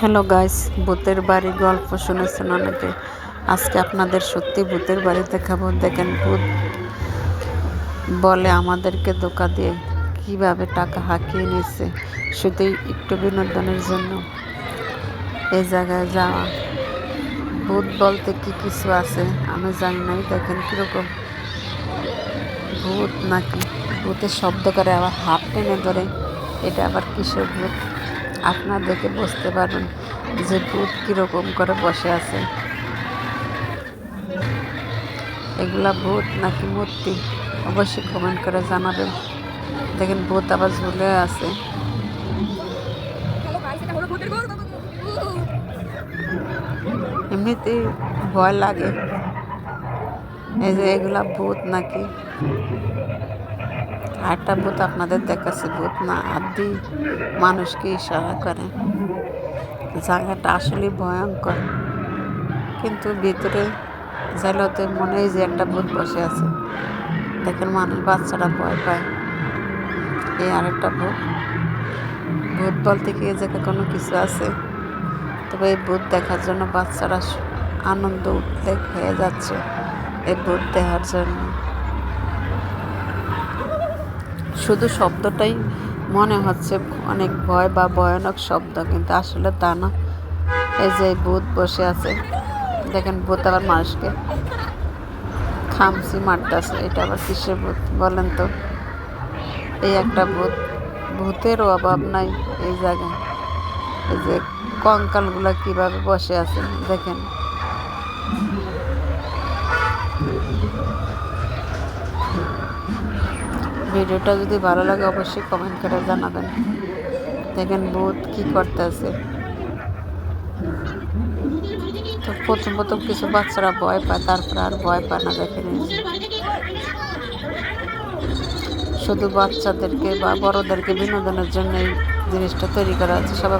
Hello guys, ভূতের বাড়ি গল্প শুনেছেন অনেকে। আজকে আপনাদের সত্যি ভূতের বাড়ি দেখাবো। দেখেন ভূত বলে আমাদেরকে ধোকা দিয়ে কীভাবে টাকা হাঁকিয়ে নিচ্ছে শুধু একটু বিনোদনের জন্য এই জায়গায় যাওয়া। ভূত বলতে কি কিছু আছে? আমি জানি নাই। দেখেন কীরকম ভূত নাকি? ভূতের শব্দ করে আবার হাত টেনে ধরে। এটা আবার কিসের ভূত? আপনার দেখে বুঝতে পারবেন যে ভূত কীরকম করে বসে আছে। এগুলা ভূত নাকি মূর্তি? অবশ্যই কমেন্ট করে জানাবেন। দেখেন ভূত আবার ঝুলে আছে। এমনিতেই ভয় লাগে। এই যে এগুলা ভূত নাকি? আরেকটা ভূত আপনাদের দেখাচ্ছে, ভূত না, আদি মানুষকে ইশারা করে। জায়গাটা আসলে ভয়ঙ্কর। কিন্তু ভিতরে জায়গাতে মনে হয় যে একটা ভূত বসে আছে। দেখেন মানুষ, বাচ্চারা ভয় পায়। এই আরেকটা ভূত। ভূত বলতে এই জায়গায় কোনো কিছু আছে? তবে এই ভূত দেখার জন্য বাচ্চারা আনন্দ উদ্বেগ হয়ে যাচ্ছে। এই ভূত দেখার জন্য। শুধু শব্দটাই মনে হচ্ছে অনেক ভয় বা ভয়ানক শব্দ, কিন্তু আসলে তা না। এই যে ভূত বসে আছে, দেখেন ভূত আবার মানুষকে খামসি মারতেছে, এটা আবার কিসের ভূত বলেন তো? এই একটা ভূত, ভূতেরও অভাব নাই এই জায়গায়। এই যে কঙ্কালগুলো কীভাবে বসে আছে, দেখেন। ভিডিওটা যদি ভালো লাগে, অবশ্যই কমেন্ট করে জানাবেন। দেখেন ভূত কি করতে আছে। তো প্রথম প্রথম কিছু বাচ্চারা ভয় পায়, তারপরে আর ভয় পায় না, দেখেন শুধু বাচ্চাদেরকে বা বড়দেরকে বিনোদনের জন্য এই জিনিসটা তৈরি করা হচ্ছে, সবাই